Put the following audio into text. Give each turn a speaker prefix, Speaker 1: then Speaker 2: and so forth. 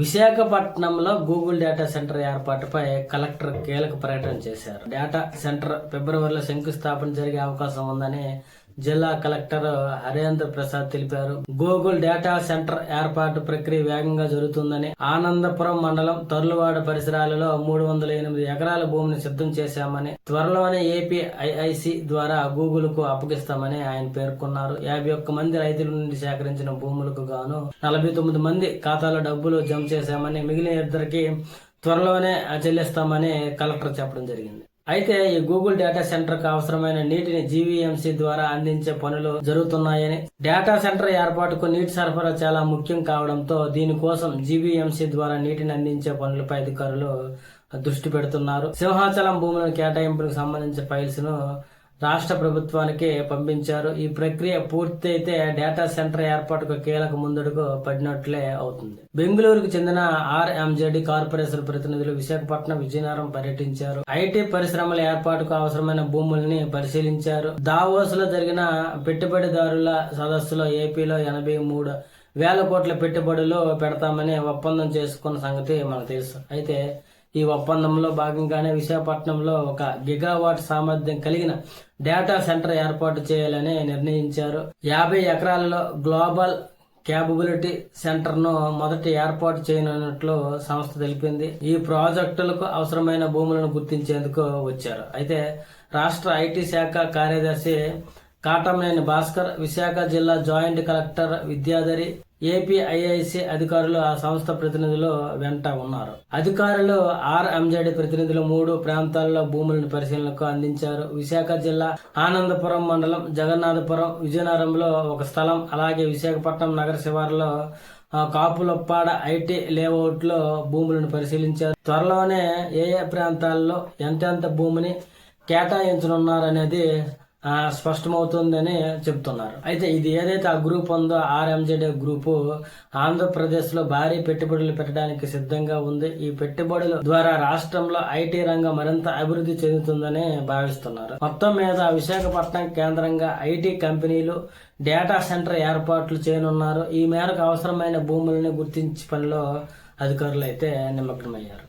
Speaker 1: విశాఖపట్నంలో Google data centre ఏర్పాటుపై collector కీలక ప్రకటన చేశారు. డేటా సెంటర్ ఫిబ్రవరిలో శంకుస్థాపన జరిగే అవకాశం ఉందని జిల్లా కలెక్టర్ హరేంద్ర ప్రసాద్ తెలిపారు. గూగుల్ డేటా సెంటర్ ఏర్పాటు ప్రక్రియ వేగంగా జరుగుతుందని ఆనందపురం మండలం తర్లువాడ పరిసరాలలో మూడు వందల ఎనిమిది ఎకరాల భూమిని సిద్ధం చేశామని త్వరలోనే ఏపీ ఐఐసి ద్వారా గూగుల్కు అప్పగిస్తామని ఆయన పేర్కొన్నారు. యాభై ఒక్క మంది రైతుల నుండి సేకరించిన భూములకు గాను నలభై తొమ్మిది మంది ఖాతాలో డబ్బులు జమ చేశామని మిగిలిన ఇద్దరికి త్వరలోనే చెల్లిస్తామని కలెక్టర్ చెప్పడం జరిగింది. అయితే ఈ గూగుల్ డేటా సెంటర్కు అవసరమైన నీటిని జీవీఎంసీ ద్వారా అందించే పనులు జరుగుతున్నాయని. డేటా సెంటర్ ఏర్పాటుకు నీటి సరఫరా చాలా ముఖ్యం కావడంతో దీనికోసం జీవీఎంసీ ద్వారా నీటిని అందించే పనులపై అధికారులు దృష్టి పెడుతున్నారు. సింహాచలం భూముల కేటాయింపులకు సంబంధించిన ఫైల్స్ను రాష్ట్ర ప్రభుత్వానికి పంపించారు. ఈ ప్రక్రియ పూర్తయితే డేటా సెంటర్ ఏర్పాటుకు కీలక ముందడుగు పడినట్లే అవుతుంది. బెంగళూరుకు చెందిన ఆర్ఎంజెడి కార్పొరేషన్ ప్రతినిధులు విశాఖపట్నం విజయనగరం పర్యటించారు. ఐటీ పరిశ్రమల ఏర్పాటుకు అవసరమైన భూముల్ని పరిశీలించారు. దావోస్లో జరిగిన పెట్టుబడిదారుల సదస్సులో ఏపీలో ఎనభై మూడు వేల కోట్ల పెట్టుబడులు పెడతామని ఒప్పందం చేసుకున్న సంగతి మనకు తెలుసు. అయితే ఈ ఒప్పందంలో భాగంగానే విశాఖపట్నంలో ఒక గిగావాట్ సామర్థ్యం కలిగిన డేటా సెంటర్ ఏర్పాటు చేయాలని నిర్ణయించారు. యాభై ఎకరాలలో గ్లోబల్ క్యాపబిలిటీ సెంటర్ను మొదట ఏర్పాటు చేయనున్నట్లు సంస్థ తెలిపింది. ఈ ప్రాజెక్టులకు అవసరమైన భూములను గుర్తించేందుకు వచ్చారు. అయితే రాష్ట్ర ఐటీ శాఖ కార్యదర్శి కాటంనేని భాస్కర్ విశాఖ జిల్లా జాయింట్ కలెక్టర్ విద్యాధరి ఏపీఐఐసి అధికారులు ఆ సంస్థ ప్రతినిధులు వెంట ఉన్నారు. అధికారులు ఆర్ ఆర్ఎంజెడ్ ప్రతినిధులు మూడు ప్రాంతాల్లో భూములను పరిశీలనకు అందించారు. విశాఖ జిల్లా ఆనందపురం మండలం జగన్నాథపురం విజయనగరంలో ఒక స్థలం అలాగే విశాఖపట్నం నగర శివారులో కాపులప్పాడ ఐటీ లేఅవుట్లో భూములను పరిశీలించారు. త్వరలోనే ఏ ఏ ప్రాంతాల్లో ఎంతెంత భూమిని కేటాయించనున్నారనేది స్పష్టమవుతుందని చెప్తున్నారు. అయితే ఇది ఏదైతే ఆ గ్రూప్ ఉందో ఆర్ఎంజెడ్ గ్రూపు ఆంధ్రప్రదేశ్లో భారీ పెట్టుబడులు పెట్టడానికి సిద్ధంగా ఉంది. ఈ పెట్టుబడుల ద్వారా రాష్ట్రంలో ఐటీ రంగం మరింత అభివృద్ధి చెందుతుందని భావిస్తున్నారు. మొత్తం మీద విశాఖపట్నం కేంద్రంగా ఐటీ కంపెనీలు డేటా సెంటర్ ఏర్పాట్లు చేయనున్నారు. ఈ మేరకు అవసరమైన భూములను గుర్తించి పనిలో అధికారులు అయితే నిమగ్నమయ్యారు.